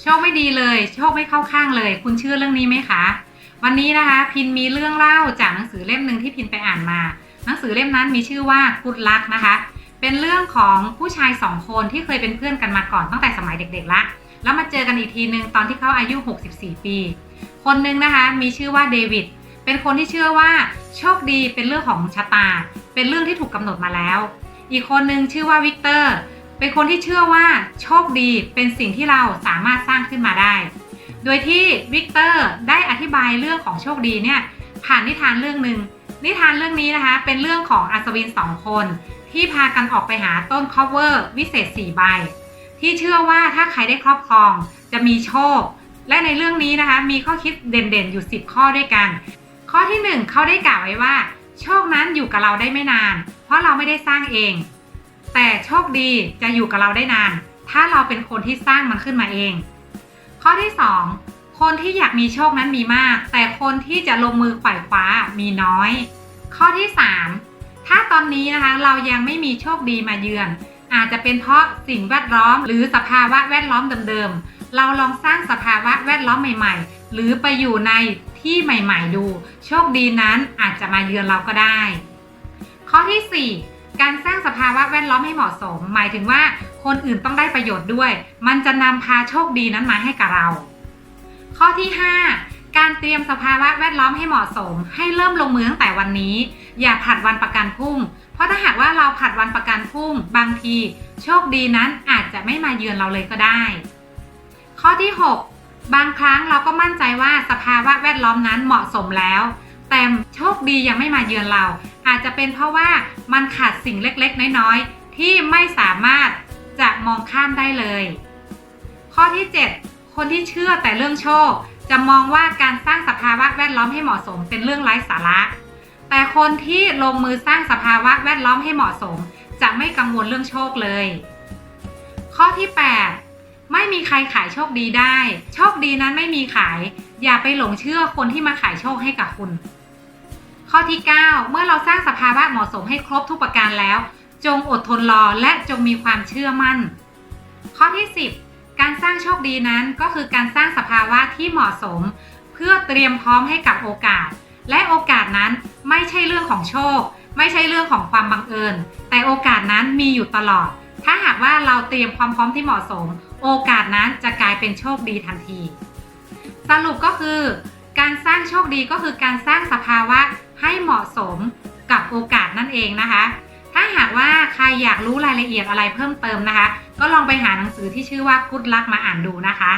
โชคไม่ดีเลย โชคไม่เข้าข้างเลย คุณเชื่อเรื่องนี้ไหมคะ วันนี้นะคะ พินมีเรื่องเล่าจากหนังสือเล่มหนึ่งที่พินไปอ่านมา หนังสือเล่มนั้นมีชื่อว่ากุดลักนะคะ เป็นเรื่องของผู้ชายสองคนที่เคยเป็นเพื่อนกันมาก่อนตั้งแต่สมัยเด็กๆละ แล้วมาเจอกันอีกทีหนึ่งตอนที่เขาอายุ 64 ปี คนหนึ่งนะคะมีชื่อว่าเดวิด เป็นคนที่เชื่อว่าโชคดีเป็นเรื่องของชะตา เป็นเรื่องที่ถูกกำหนดมาแล้ว อีกคนหนึ่งชื่อว่าวิกเตอร์ เป็นคนที่เชื่อว่าโชคดีเป็นสิ่งที่เราสามารถสร้างขึ้นมาได้ โดยที่วิกเตอร์ได้อธิบายเรื่องของโชคดีเนี่ยผ่านนิทานเรื่องหนึ่งนิทานเรื่องนี้นะคะเป็นเรื่องของอัศวินสองคนที่พากันออกไปหาต้นคอเวอร์วิเศษ4ใบ ที่เชื่อว่าถ้าใครได้ครอบครองจะมีโชค และในเรื่องนี้นะคะมีข้อคิดเด่นๆอยู่ 10 ข้อด้วยกัน ข้อที่ 1 เขาได้กล่าวไว้ว่า โชคนั้นอยู่กับเราได้ไม่นาน เพราะเราไม่ได้สร้างเอง แต่โชคดีจะอยู่กับเราได้นาน ถ้าเราเป็นคนที่สร้างมันขึ้นมาเอง ข้อที่ 2 คนที่อยากมีโชคนั้นมีมาก แต่คนที่จะลงมือไขว่คว้ามีน้อย ข้อที่ 3 ถ้าตอนนี้นะคะเรายังไม่มีโชคดีมาเยือน อาจจะเป็นเพราะสิ่งแวดล้อม หรือสภาวะแวดล้อมเดิมๆ เราลองสร้างสภาวะแวดล้อมใหม่ ๆ หรือไปอยู่ในที่ใหม่ ๆ ดู โชคดีนั้นอาจจะมาเยือนเราก็ได้ ข้อที่ 4 การสร้าง ภาวะแวดล้อมให้เหมาะสม หมายถึงว่าคนอื่นต้องได้ประโยชน์ด้วย มันจะนำพาโชคดีนั้นมาให้กับเรา ข้อที่ 5 การเตรียมสภาวะแวดล้อมให้เหมาะสม ให้เริ่มลงมือตั้งแต่วันนี้ อย่าผัดวันประกันพรุ่ง เพราะถ้าหากว่าเราผัดวันประกันพรุ่ง บางที โชคดีนั้นอาจจะไม่มาเยือนเราเลยก็ได้ ข้อที่ 6 บางครั้งเราก็มั่นใจว่าสภาวะแวดล้อมนั้นเหมาะสมแล้ว แต่โชคดียังไม่มาเยือนเรา อาจจะเป็นเพราะว่ามันขาดสิ่งเล็กๆ น้อยๆ ที่ไม่สามารถจะมองข้ามได้เลย ข้อที่ 7 คนที่เชื่อแต่เรื่องโชค จะมองว่าการสร้างสภาวะแวดล้อมให้เหมาะสมเป็นเรื่องไร้สาระ แต่คนที่ลงมือสร้างสภาวะแวดล้อมให้เหมาะสม จะไม่กังวลเรื่องโชคเลย ข้อที่ 8 ไม่มีใครขายโชคดีได้ โชคดีนั้นไม่มีขาย อย่าไปหลงเชื่อคนที่มาขายโชคให้กับคุณ ข้อที่ 9 เมื่อเราสร้างสภาวะเหมาะสมให้ครบทุกประการแล้ว จงอดทนรอและจงมีความเชื่อมั่น ข้อที่ 10 การสร้างโชคดีนั้นก็คือการสร้างสภาวะที่เหมาะสม เพื่อเตรียมพร้อมให้กับโอกาส และโอกาสนั้นไม่ใช่เรื่องของโชค ไม่ใช่เรื่องของความบังเอิญ แต่โอกาสนั้นมีอยู่ตลอด ถ้าหากว่าเราเตรียมความพร้อมที่เหมาะสม โอกาสนั้นจะกลายเป็นโชคดีทันที สรุปก็คือ การสร้างโชคดีก็คือการสร้างสภาวะให้เหมาะสมกับโอกาสนั่นเองนะคะ ถ้าหากว่าใครอยากรู้รายละเอียดอะไรเพิ่มเติมนะคะ ก็ลองไปหาหนังสือที่ชื่อว่า Good Luck มาอ่านดูนะคะ